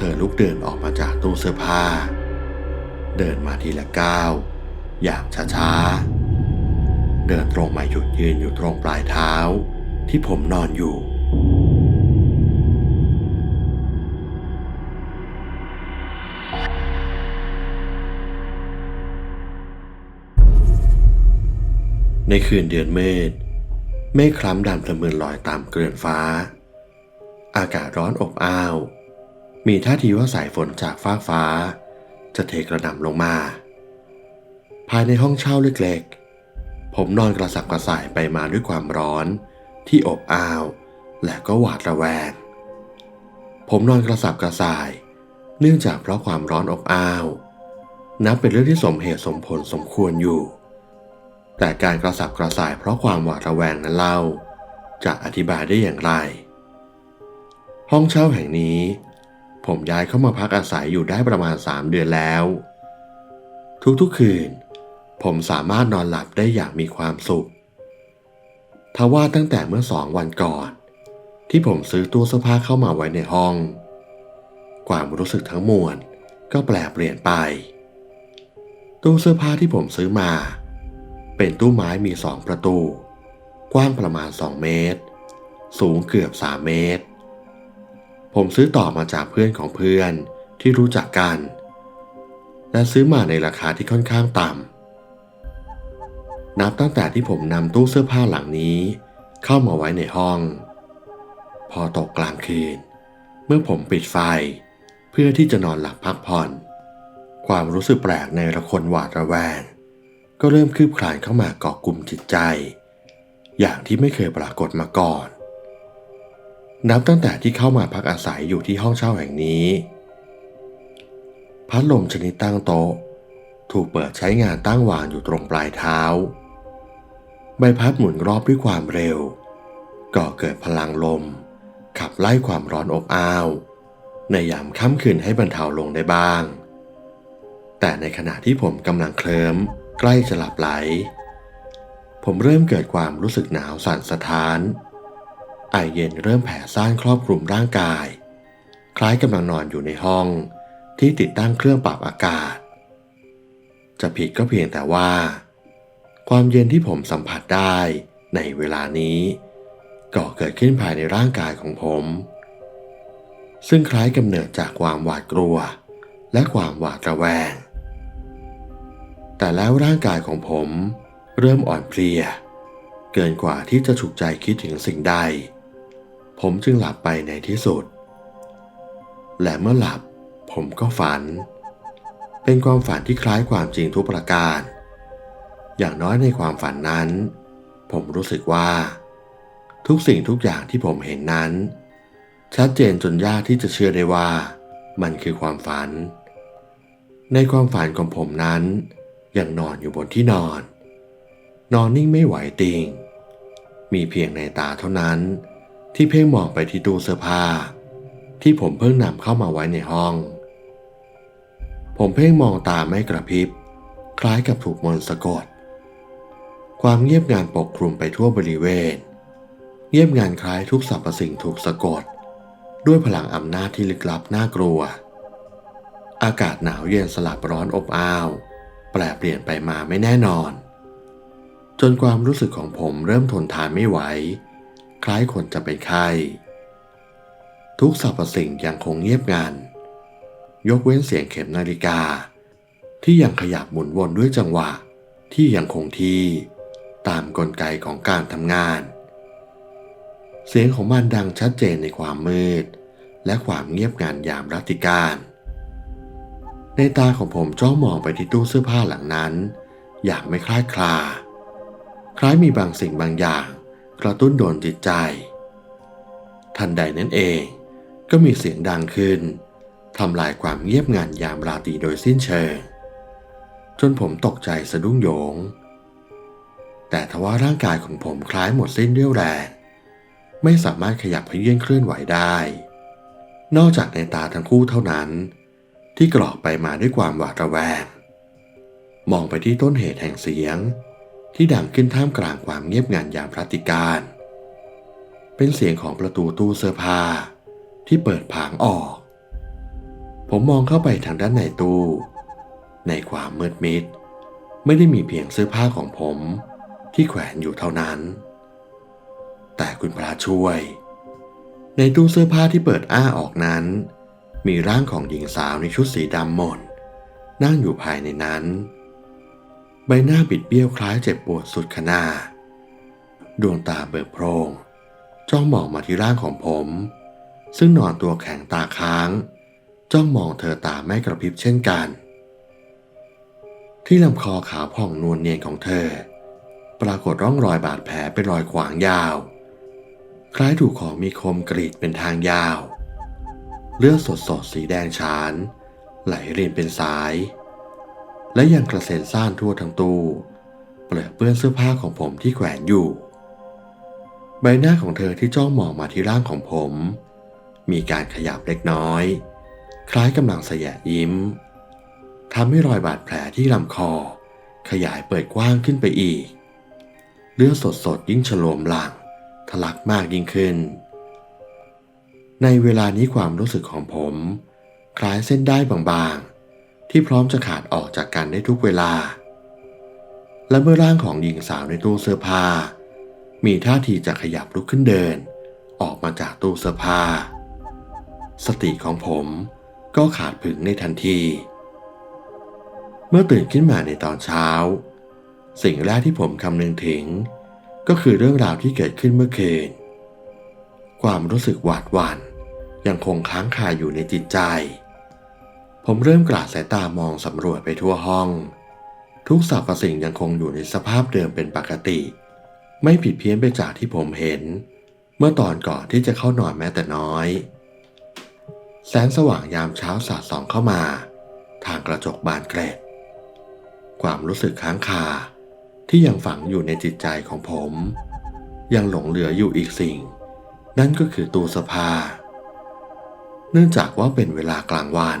เธอลุกเดินออกมาจากตู้เสื้อผ้า เดินมาทีละก้าว อย่างช้าๆ เดินตรงมาหยุดยืนอยู่ตรงปลายเท้า ที่ผมนอนอยู่ ในคืนเดือนเมษเมฆคล้ำดำทะมึนลอยตามเกลื่อนฟ้า อากาศร้อนอบอ้าว มีท่าทีว่าสายฝนจากฟากฟ้า จะเทกระหน่ำลงมา ภายในห้องเช่าเล็กๆ ผมนอนกระสับกระส่ายไปมาด้วยความร้อน ที่อบอ้าว และก็หวาดระแวง ผมนอนกระสับกระส่าย เนื่องจากเพราะความร้อนอบอ้าว นับเป็นเรื่องที่สมเหตุสมผลสมควรอยู่ แต่การกระสับกระส่ายเพราะความหวาดระแวงนั้นเล่า จะอธิบายได้อย่างไร ห้องเช่าแห่งนี้ ผมย้ายเข้ามาพักอาศัยอยู่ได้ประมาณสามเดือนแล้ว ทุกๆคืน ผมสามารถนอนหลับได้อย่างมีความสุขทว่าตั้งแต่เมื่อสองวันก่อน ที่ผมซื้อตู้เสื้อผ้าเข้ามาไว้ในห้อง ความรู้สึกทั้งมวลก็แปลเปลี่ยนไป ตู้เสื้อผ้าที่ผมซื้อมา เป็นตู้ไม้มีสองประตู กว้างประมาณ 2 เมตร สูงเกือบ 3 เมตร ผมซื้อต่อมาจากเพื่อนของเพื่อนที่รู้จักกัน และซื้อมาในราคาที่ค่อนข้างต่ำ นับตั้งแต่ที่ผมนำตู้เสื้อผ้าหลังนี้ เข้ามาไว้ในห้อง พอตกกลางคืน เมื่อผมปิดไฟ เพื่อที่จะนอนหลับพักผ่อน ความรู้สึกแปลกในระคนหวาดระแวง ก็เริ่มคืบคลานเข้ามาเกาะกลุ่มจิตใจ อย่างที่ไม่เคยปรากฏมาก่อน นับตั้งแต่ที่เข้ามาพักอาศัยอยู่ที่ห้องเช่าแห่งนี้ พัดลมชนิดตั้งโต๊ะ ถูกเปิดใช้งานตั้งวางอยู่ตรงปลายเท้า ใบพัดหมุนรอบด้วยความเร็ว ก่อเกิดพลังลม ขับไล่ความร้อนอบอ้าว ในยามค่ำคืนให้บรรเทาลงได้บ้าง แต่ในขณะที่ผมกำลังเคลิ้มใกล้จะหลับไหล ผมเริ่มเกิดความรู้สึกหนาวสั่นสะท้าน ไอเย็นเริ่มแผ่ซ่านครอบคลุมร่างกาย คล้ายกำลังนอนอยู่ในห้องที่ติดตั้งเครื่องปรับอากาศ จะผิดก็เพียงแต่ว่า ความเย็นที่ผมสัมผัสได้ในเวลานี้ก็เกิดขึ้นภายในร่างกายของผม ซึ่งคล้ายกำเนิดจากความหวาดกลัว และความหวาดระแวง แต่แล้วร่างกายของผมเริ่มอ่อนเพลีย เกินกว่าที่จะฉุกใจคิดถึงสิ่งใด ผมจึงหลับไปในที่สุด และเมื่อหลับผมก็ฝัน เป็นความฝันที่คล้ายความจริงทุกประการ อย่างน้อยในความฝันนั้น ผมรู้สึกว่า ทุกสิ่งทุกอย่างที่ผมเห็นนั้น ชัดเจนจนยากที่จะเชื่อได้ว่ามันคือความฝัน ในความฝันของผมนั้น ยังนอนอยู่บนที่นอน นอนนิ่งไม่ไหวติง มีเพียงในตาเท่านั้น ที่เพ่งมองไปที่ตู้เสื้อผ้า ที่ผมเพิ่งนำเข้ามาไว้ในห้อง ผมเพ่งมองตาไม่กระพริบ คล้ายกับถูกมนต์สะกด ความเงียบงานปกคลุมไปทั่วบริเวณ เงียบงานคล้ายทุกสรรพสิ่งถูกสะกด ด้วยพลังอำนาจที่ลึกลับน่ากลัว อากาศหนาวเย็นสลับร้อนอบอ้าว แปลเปลี่ยนไปมาไม่แน่นอนจนความรู้สึกของผมเริ่มทนทานไม่ไหว คล้ายคนจะเป็นไข้ทุกสรรพสิ่งยังคงเงียบงัน ยกเว้นเสียงเข็มนาฬิกา ที่ยังขยับหมุนวนด้วยจังหวะที่ยังคงที่ตามกลไกของการทำงาน เสียงของมันดังชัดเจนในความมืด และความเงียบงันยามรัติการ ในตาของผมจ้องมองไปที่ตู้เสื้อผ้าหลังนั้น อย่างไม่คลาดคลา คล้ายมีบางสิ่งบางอย่าง กระตุ้นโดนจิตใจ ทันใดนั้นเองก็มีเสียงดังขึ้นทำลายความเงียบงันยามราตรีโดยสิ้นเชิง จนผมตกใจสะดุ้งโยง แต่ทว่าร่างกายของผมคล้ายหมดสิ้นเรี่ยวแรง ไม่สามารถขยับเขยื่นเคลื่อนไหวได้ นอกจากในตาทั้งคู่เท่านั้น ที่กรอกไปมาด้วยความหวาดระแวง มองไปที่ต้นเหตุแห่งเสียง ที่ดังขึ้นท่ามกลางความเงียบงันยามพระติการ เป็นเสียงของประตูตู้เสื้อผ้าที่เปิดผางออก ผมมองเข้าไปทางด้านในตู้ ในความมืดมิด ไม่ได้มีเพียงเสื้อผ้าของผมที่แขวนอยู่เท่านั้น แต่คุณพระช่วย ในตู้เสื้อผ้าที่เปิดอ้าออกนั้น มีร่างของหญิงสาวในชุดสีดำหม่นนั่งอยู่ภายในนั้น ใบหน้าบิดเบี้ยวคล้ายเจ็บปวดสุดขนาดวงตาเบิกโพรง จ้องมองมาที่ร่างของผม ซึ่งนอนตัวแข็งตาค้าง จ้องมองเธอตาไม่กระพริบเช่นกัน ที่ลำคอขาวผ่องนวลเนียนของเธอ ปรากฏร่องรอยบาดแผลเป็นรอยขวางยาว คล้ายถูกของมีคมกรีดเป็นทางยาว เลือดสดสดสีแดงฉาน ไหลเรินเป็นสาย และยังกระเซ็นซ่านทั่วทั้งตู้เปลือกเปื้อนเสื้อผ้าของผมที่แขวนอยู่ ใบหน้าของเธอที่จ้องมองมาที่ร่างของผม มีการขยับเล็กน้อย คล้ายกำลังแสยะยิ้มทำให้รอยบาดแผลที่ลำคอ ขยายเปิดกว้างขึ้นไปอีก เลือดสดๆยิ่งฉโลมหลังทะลักมากยิ่งขึ้น ในเวลานี้ความรู้สึกของผม คล้ายเส้นได้บางๆ ที่พร้อมจะขาดออกจากกันได้ทุกเวลา และเมื่อร่างของหญิงสาวในตู้เสื้อผ้า มีท่าทีจะขยับลุกขึ้นเดิน ออกมาจากตู้เสื้อผ้า สติของผมก็ขาดผึงในทันที เมื่อตื่นขึ้นมาในตอนเช้า สิ่งแรกที่ผมคำนึงถึง ก็คือเรื่องราวที่เกิดขึ้นเมื่อคืน ความรู้สึกหวาดหวั่นยังคงค้างคาอยู่ในจิตใจ ผมเริ่มกราดสายตามองสำรวจไปทั่วห้อง ทุกสรรพสิ่งยังคงอยู่ในสภาพเดิมเป็นปกติ ไม่ผิดเพี้ยนไปจากที่ผมเห็น เมื่อตอนก่อนที่จะเข้านอนแม้แต่น้อย แสงสว่างยามเช้าสาดส่องเข้ามา ทางกระจกบานเกล็ดความรู้สึกค้างคาที่ยังฝังอยู่ในจิตใจของผม ยังหลงเหลืออยู่อีกสิ่ง นั่นก็คือตู้เสื้อผ้าเนื่องจากว่าเป็นเวลากลางวัน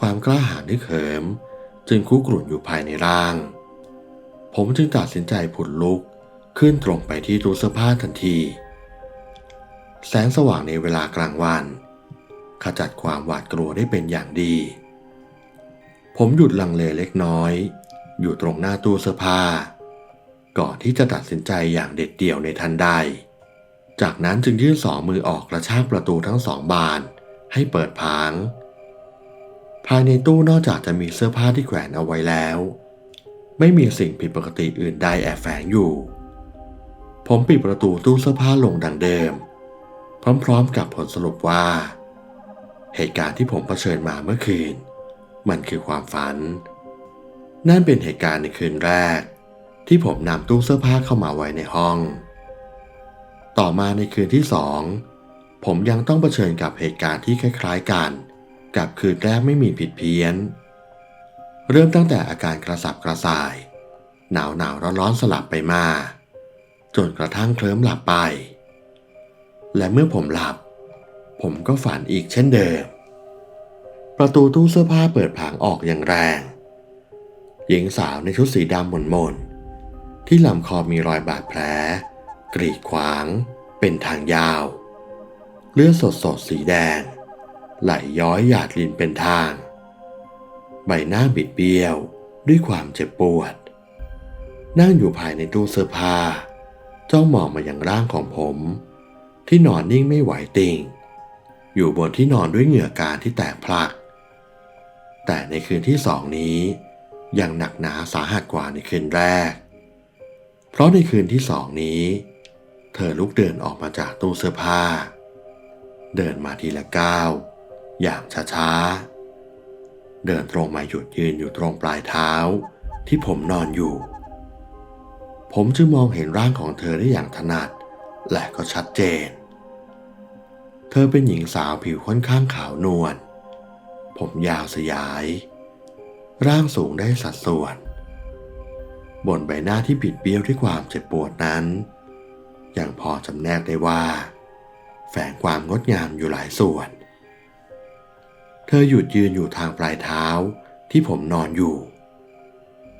ความกล้าหาญที่เขิม จึงคุกรุ่นอยู่ภายในร่าง ผมจึงตัดสินใจผุดลุกขึ้นตรงไปที่ตู้เสื้อผ้าทันที แสงสว่างในเวลากลางวัน ขจัดความหวาดกลัวได้เป็นอย่างดี ผมหยุดลังเลเล็กน้อย อยู่ตรงหน้าตู้เสื้อผ้า ก่อนที่จะตัดสินใจอย่างเด็ดเดี่ยวในทันใด จากนั้นจึงยื่นสองมือออกกระชากประตูทั้งสองบานให้เปิดผาง ภายในตู้นอกจากจะมีเสื้อผ้าที่แขวนเอาไว้แล้ว ไม่มีสิ่งผิดปกติอื่นใดแอบแฝงอยู่ ผมปิดประตูตู้เสื้อผ้าลงดังเดิม พร้อมๆกับผลสรุปว่า เหตุการณ์ที่ผมเผชิญมาเมื่อคืน มันคือความฝัน นั่นเป็นเหตุการณ์ในคืนแรก ที่ผมนำตู้เสื้อผ้าเข้ามาไว้ในห้อง ต่อมาในคืนที่สองผมยังต้องเผชิญกับเหตุการณ์ที่คล้าย ๆกัน กับคืนแรกไม่มีผิดเพี้ยน เริ่มตั้งแต่อาการกระสับกระส่าย หนาวหนาวร้อนร้อนสลับไปมา จนกระทั่งเคลิ้มหลับไป และเมื่อผมหลับ ผมก็ฝันอีกเช่นเดิม ประตูตู้เสื้อผ้าเปิดผางออกอย่างแรง หญิงสาวในชุดสีดำหม่นๆที่ลำคอมีรอยบาดแผล กรีดขวาง เป็นทางยาว เลือดสดสดสีแดง ไหลย้อยหยาดลินเป็นทาง ใบหน้าบิดเบี้ยวด้วยความเจ็บปวด นั่งอยู่ภายในตู้เสื้อผ้าจ้องมองมาอย่างร่างของผม ที่นอนนิ่งไม่ไหวติง อยู่บนที่นอนด้วยเหงื่อการที่แตกพลัก แต่ในคืนที่สองนี้ยังหนักหนาสาหัสกว่าในคืนแรก เพราะในคืนที่สองนี้ เธอลุกเดินออกมาจากตู้เสื้อผ้า เดินมาทีละก้าว อย่างช้าๆ เดินตรงมาหยุดยืนอยู่ตรงปลายเท้าที่ผมนอนอยู่ ผมจึงมองเห็นร่างของเธอได้อย่างถนัด และก็ชัดเจน เธอเป็นหญิงสาวผิวค่อนข้างขาวนวล ผมยาวสยาย ร่างสูงได้สัดส่วน บนใบหน้าที่ปิดเบี้ยวด้วยความเจ็บปวดนั้น ยังพอจำแนกได้ว่า แฝงความงดงามอยู่หลายส่วน เธอหยุดยืนอยู่ทางปลายเท้าที่ผมนอนอยู่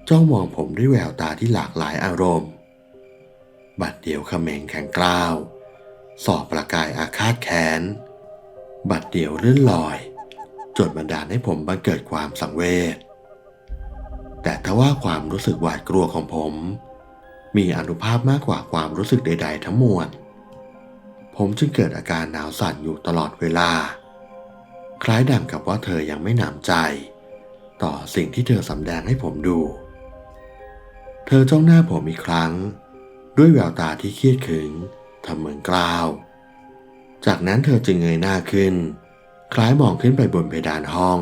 จ้องมองผมด้วยแววตาที่หลากหลายอารมณ์ บัดเดียวเขมงแข็งกล้าว สอบประกายอาฆาตแค้น บัดเดียวเลื่อนลอยจนบันดาลให้ผมบังเกิดความสังเวช แต่ถ้าว่าความรู้สึกหวาดกลัวของผม มีอนุภาพมากกว่าความรู้สึกใด ๆ ทั้งมวล ผมจึงเกิดอาการหนาวสั่นอยู่ตลอดเวลา คล้ายดังกับว่าเธอยังไม่หนำใจ ต่อสิ่งที่เธอสำแดงให้ผมดู เธอจ้องหน้าผมอีกครั้ง ด้วยแววตาที่เครียดขึงทำเหมือนกล่าว จากนั้นเธอจึงเงยหน้าขึ้น คล้ายมองขึ้นไปบนเพดานห้อง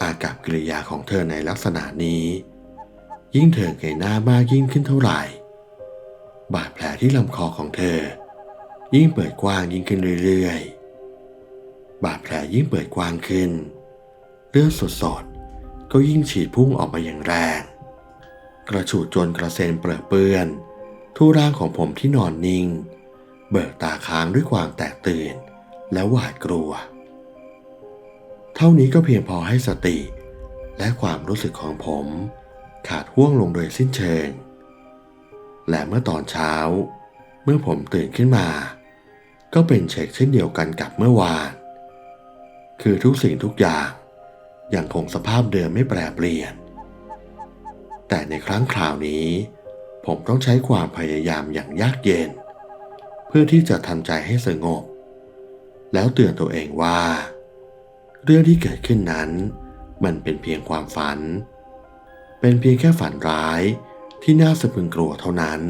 อากับกิริยาของเธอในลักษณะนี้ ยิ่งเธอเงยหน้ามากยิ่งขึ้นเท่าไหร่ บาดแผลที่ลำคอของเธอ ยิ่งเปิดกว้างยิ่งขึ้นเรื่อยๆ บาดแผลยิ่งเปิดกว้างขึ้น เลือดสดๆก็ยิ่งฉีดพุ่งออกมาอย่างแรง กระฉูดจนกระเซ็นเปรอะเปื้อน ทั่วร่างของผมที่นอนนิ่ง เบิกตาค้างด้วยความแตกตื่น และหวาดกลัว เท่านี้ก็เพียงพอให้สติ และความรู้สึกของผม ขาดห่วงลงโดยสิ้นเชิง และเมื่อตอนเช้า เมื่อผมตื่นขึ้นมา ก็เป็นเช็คเช่นเดียวกันกับเมื่อวาน คือทุกสิ่งทุกอย่างยังคงสภาพเดิมไม่แปรเปลี่ยน แต่ในครั้งคราวนี้ ผมต้องใช้ความพยายามอย่างยากเย็น เพื่อที่จะทำใจให้สงบ แล้วเตือนตัวเองว่า เรื่องที่เกิดขึ้นนั้น มันเป็นเพียงความฝัน เป็นเพียงแค่ฝันร้ายที่น่าสะพรึงกลัวเท่านั้น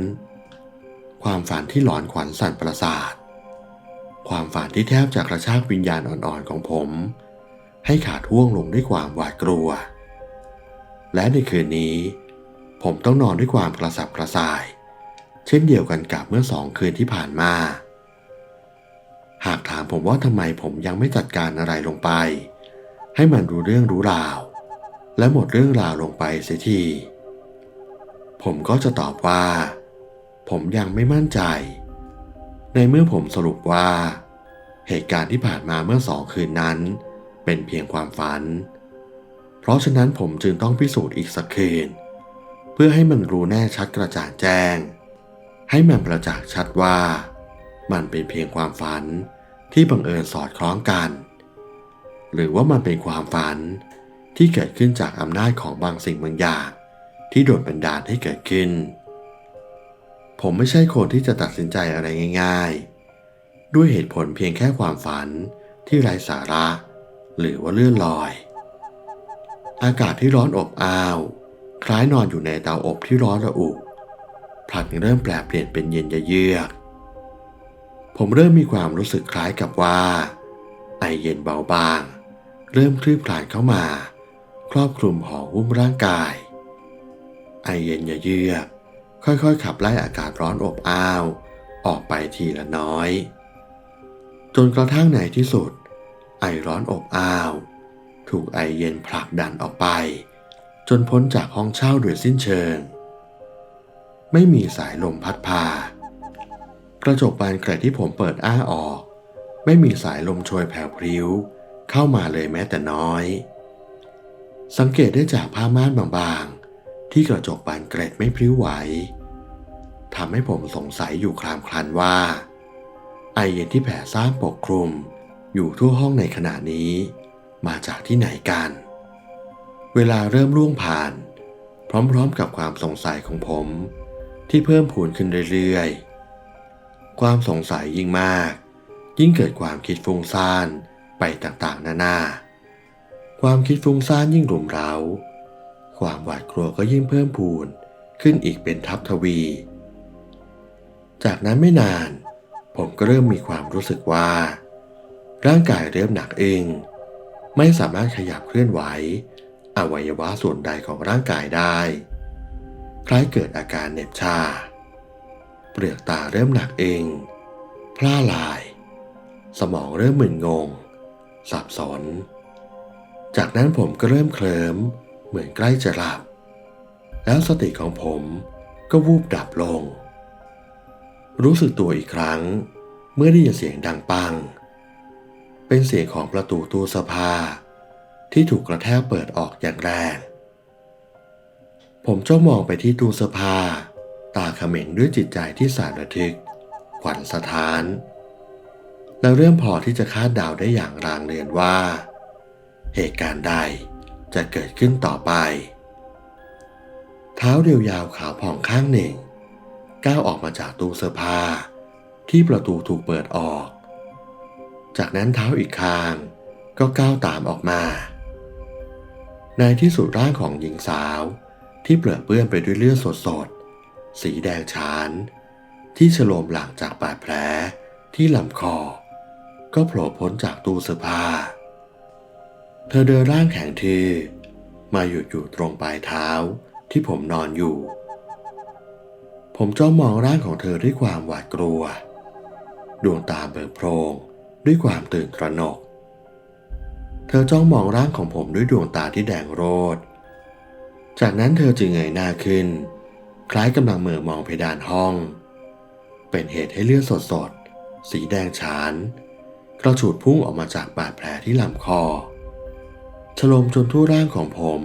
ความฝันที่หลอนขวัญสั่นประสาท ความฝันที่แทบจะกระชากวิญญาณอ่อนๆของผม ให้ขาดห่วงลงด้วยความหวาดกลัว และในคืนนี้ ผมต้องนอนด้วยความกระสับกระส่าย เช่นเดียวกันกับเมื่อสองคืนที่ผ่านมา หากถามผมว่าทำไมผมยังไม่จัดการอะไรลงไป ให้มันรู้เรื่องรู้ราว และหมดเรื่องราวลงไปเสียทีผมก็จะตอบว่า ผมยังไม่มั่นใจ ในเมื่อผมสรุปว่า เหตุการณ์ที่ผ่านมาเมื่อสองคืนนั้น เป็นเพียงความฝัน เพราะฉะนั้นผมจึงต้องพิสูจน์อีกสักคืน เพื่อให้มันรู้แน่ชัดกระจ่างแจ้ง ให้มันประจักษ์ชัดว่า มันเป็นเพียงความฝันที่บังเอิญสอดคล้องกัน หรือว่ามันเป็นความฝันที่เกิดขึ้นจากอำนาจของบางสิ่งบางอย่าง ที่โดนบันดาลให้เกิดขึ้น ผมไม่ใช่คนที่จะตัดสินใจอะไรง่าย ๆ ด้วยเหตุผลเพียงแค่ความฝันที่ไร้สาระ หรือว่าเลื่อนลอย อากาศที่ร้อนอบอ้าว คล้ายนอนอยู่ในเตาอบที่ร้อนระอุพลันเริ่มแปลเปลี่ยนเป็นเย็นเยือกผมเริ่มมีความรู้สึกคล้ายกับว่าไอเย็นเบาบาง เริ่มคลืบคลานเข้ามา ครอบคลุมห่อหุ้มร่างกาย ไอเย็นเยือก ค่อยๆ ขับไล่อากาศร้อนอบอ้าว ออกไปทีละน้อย จนกระทั่งในที่สุด ไอร้อนอบอ้าว ถูกไอเย็นผลักดันออกไป จนพ้นจากห้องเช่าโดยสิ้นเชิง ไม่มีสายลมพัดพา กระจกบานเกล็ดที่ผมเปิดอ้าออก ไม่มีสายลมโชยแผ่วพริ้ว เข้ามาเลยแม้แต่น้อย สังเกตได้จากผ้าม่านบางๆ ที่กระจกบานเกล็ดไม่พริ้วไหวทำให้ผมสงสัยอยู่คลามคลันว่า ไอเย็นที่แผ่ซ่านปกคลุม อยู่ทั่วห้องในขณะนี้ มาจากที่ไหนกัน เวลาเริ่มล่วงผ่าน พร้อมๆกับความสงสัยของผม ที่เพิ่มพูนขึ้นเรื่อยๆ ความสงสัยยิ่งมาก ยิ่งเกิดความคิดฟุ้งซ่านไปต่างๆ นานา ความคิดฟุ้งซ่านยิ่งรุมเร้า ความหวาดกลัวก็ยิ่งเพิ่มพูนขึ้นอีกเป็นทับทวี จากนั้นไม่นาน ผมก็เริ่มมีความรู้สึกว่า ร่างกายเริ่มหนักเองไม่สามารถขยับเคลื่อนไหว อวัยวะส่วนใดของร่างกายได้ คล้ายเกิดอาการเหน็บชา เปลือกตาเริ่มหนักเองพร่าลาย สมองเริ่มมึนงง สับสน จากนั้นผมก็เริ่มเคลิ้ม เหมือนใกล้จะหลับ แล้วสติของผมก็วูบดับลง รู้สึกตัวอีกครั้ง เมื่อได้ยินเสียงดังปัง เป็นเสียงของประตูตู้สื้อผ้าที่ถูกกระแทกเปิดออกอย่างแรง ผมจ้องมองไปที่ตู้สื้อผ้าตาเขม็งด้วยจิตใจที่สารระทึก ขวัญสถานและเริ่มพอที่จะคาดเดาได้อย่างรางเรือนว่า เหตุการณ์ใด จะเกิดขึ้นต่อไป เท้าเรียวยาวขาวผ่องข้างหนึ่ง ก้าวออกมาจากตู้เสื้อผ้าที่ประตูถูกเปิดออก จากนั้นเท้าอีกข้างก็ก้าวตามออกมา ในที่สุดร่างของหญิงสาวที่เปลือเปื้อนไปด้วยเลือดสดๆ สีแดงฉาน ที่ฉโลมหลังจากบาดแผลที่ลำคอ ก็โผล่พ้นจากตู้เสื้อผ้า เธอเดินร่างแข็งทื่อมาหยุดอยู่ตรงปลายเท้าที่ผมนอนอยู่ ผมจ้องมองร่างของเธอด้วยความหวาดกลัว ดวงตาเบิกโพรงด้วยความตื่นตระหนก เธอจ้องมองร่างของผมด้วยดวงตาที่แดงโรด จากนั้นเธอจึงเงยหน้าขึ้น คล้ายกำลังเหม่อมองเพดานห้อง เป็นเหตุให้เลือดสดๆ สีแดงฉาน กระฉูดพุ่งออกมาจากบาดแผลที่ลำคอ ฉลมจนทั่วร่างของผม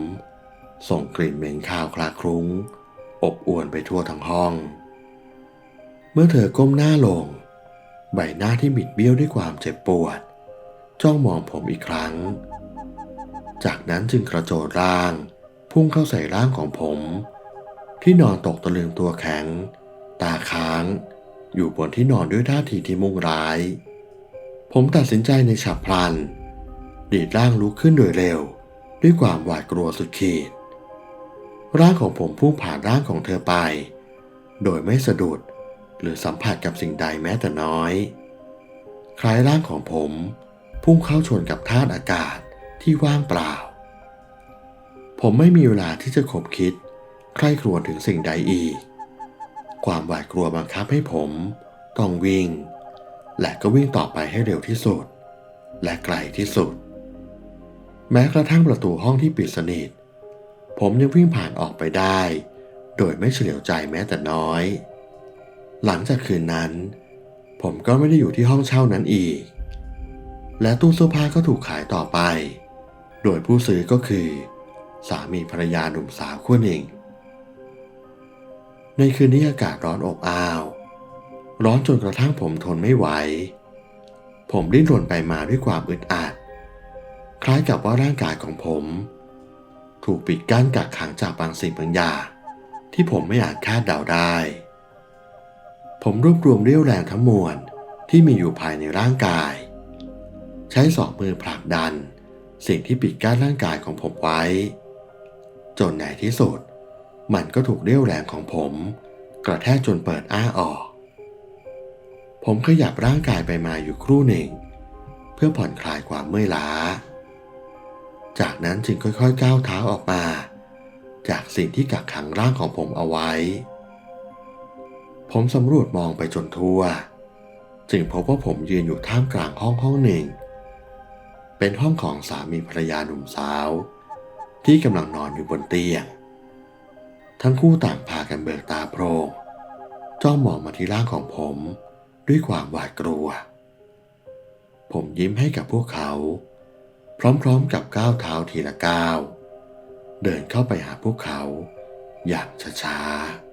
ส่งกลิ่นเหม็นคาวคลาคลุ้ง อบอวนไปทั่วทั้งห้อง เมื่อเธอก้มหน้าลง ใบหน้าที่บิดเบี้ยวด้วยความเจ็บปวด จ้องมองผมอีกครั้ง จากนั้นจึงกระโจนร่าง พุ่งเข้าใส่ร่างของผม ที่นอนตกตะลึงตัวแข็ง ตาค้าง อยู่บนที่นอนด้วยท่าทีที่มุ่งร้าย ผมตัดสินใจในฉับพลัน ดีดร่างลุกขึ้นโดยเร็ว ด้วยความหวาดกลัวสุดขีด ร่างของผมพุ่งผ่านร่างของเธอไป โดยไม่สะดุดหรือสัมผัสกับสิ่งใดแม้แต่น้อย คล้ายร่างของผมพุ่งเข้าชนกับธาตุอากาศที่ว่างเปล่า ผมไม่มีเวลาที่จะขบคิด ใคร่ครวญถึงสิ่งใดอีก ความหวาดกลัวบังคับให้ผมต้องวิ่ง และก็วิ่งต่อไปให้เร็วที่สุด และไกลที่สุด แม้กระทั่งประตูห้องที่ปิดสนิท ผมยังวิ่งผ่านออกไปได้ โดยไม่เฉลียวใจแม้แต่น้อย หลังจากคืนนั้น ผมก็ไม่ได้อยู่ที่ห้องเช่านั้นอีก และตู้เสื้อผ้าก็ถูกขายต่อไป โดยผู้ซื้อก็คือ สามีภรรยาหนุ่มสาวคู่หนึ่ง ในคืนนี้อากาศร้อนอบอ้าว ร้อนจนกระทั่งผมทนไม่ไหว ผมดิ้นรนไปมาด้วยความอึดอัด คล้ายกับว่าร่างกายของผม ถูกปิดกั้นกักขังจากบางสิ่งบางอย่างที่ผมไม่อาจคาดเดาได้ ผมรวบรวมเรี่ยวแรงทั้งมวลที่มีอยู่ภายในร่างกาย ใช้สองมือผลักดัน สิ่งที่ปิดกั้นร่างกายของผมไว้ จนในที่สุด มันก็ถูกเรี่ยวแรงของผม กระแทกจนเปิดอ้าออก ผมขยับร่างกายไปมาอยู่ครู่หนึ่ง เพื่อผ่อนคลายความเมื่อยล้า จากนั้นจึงค่อยๆก้าวเท้าออกมา จากสิ่งที่กักขังร่างของผมเอาไว้ ผมสำรวจมองไปจนทั่ว จึงพบว่าผมยืนอยู่ท่ามกลางห้องห้องหนึ่ง เป็นห้องของสามีภรรยาหนุ่มสาว ที่กำลังนอนอยู่บนเตียง ทั้งคู่ต่างพากันเบิกตาโพรงจ้องมองมาที่ร่างของผมด้วยความหวาดกลัว ผมยิ้มให้กับพวกเขา พร้อมๆกับก้าวเท้าทีละก้าว เดินเข้าไปหาพวกเขา อย่างช้าๆ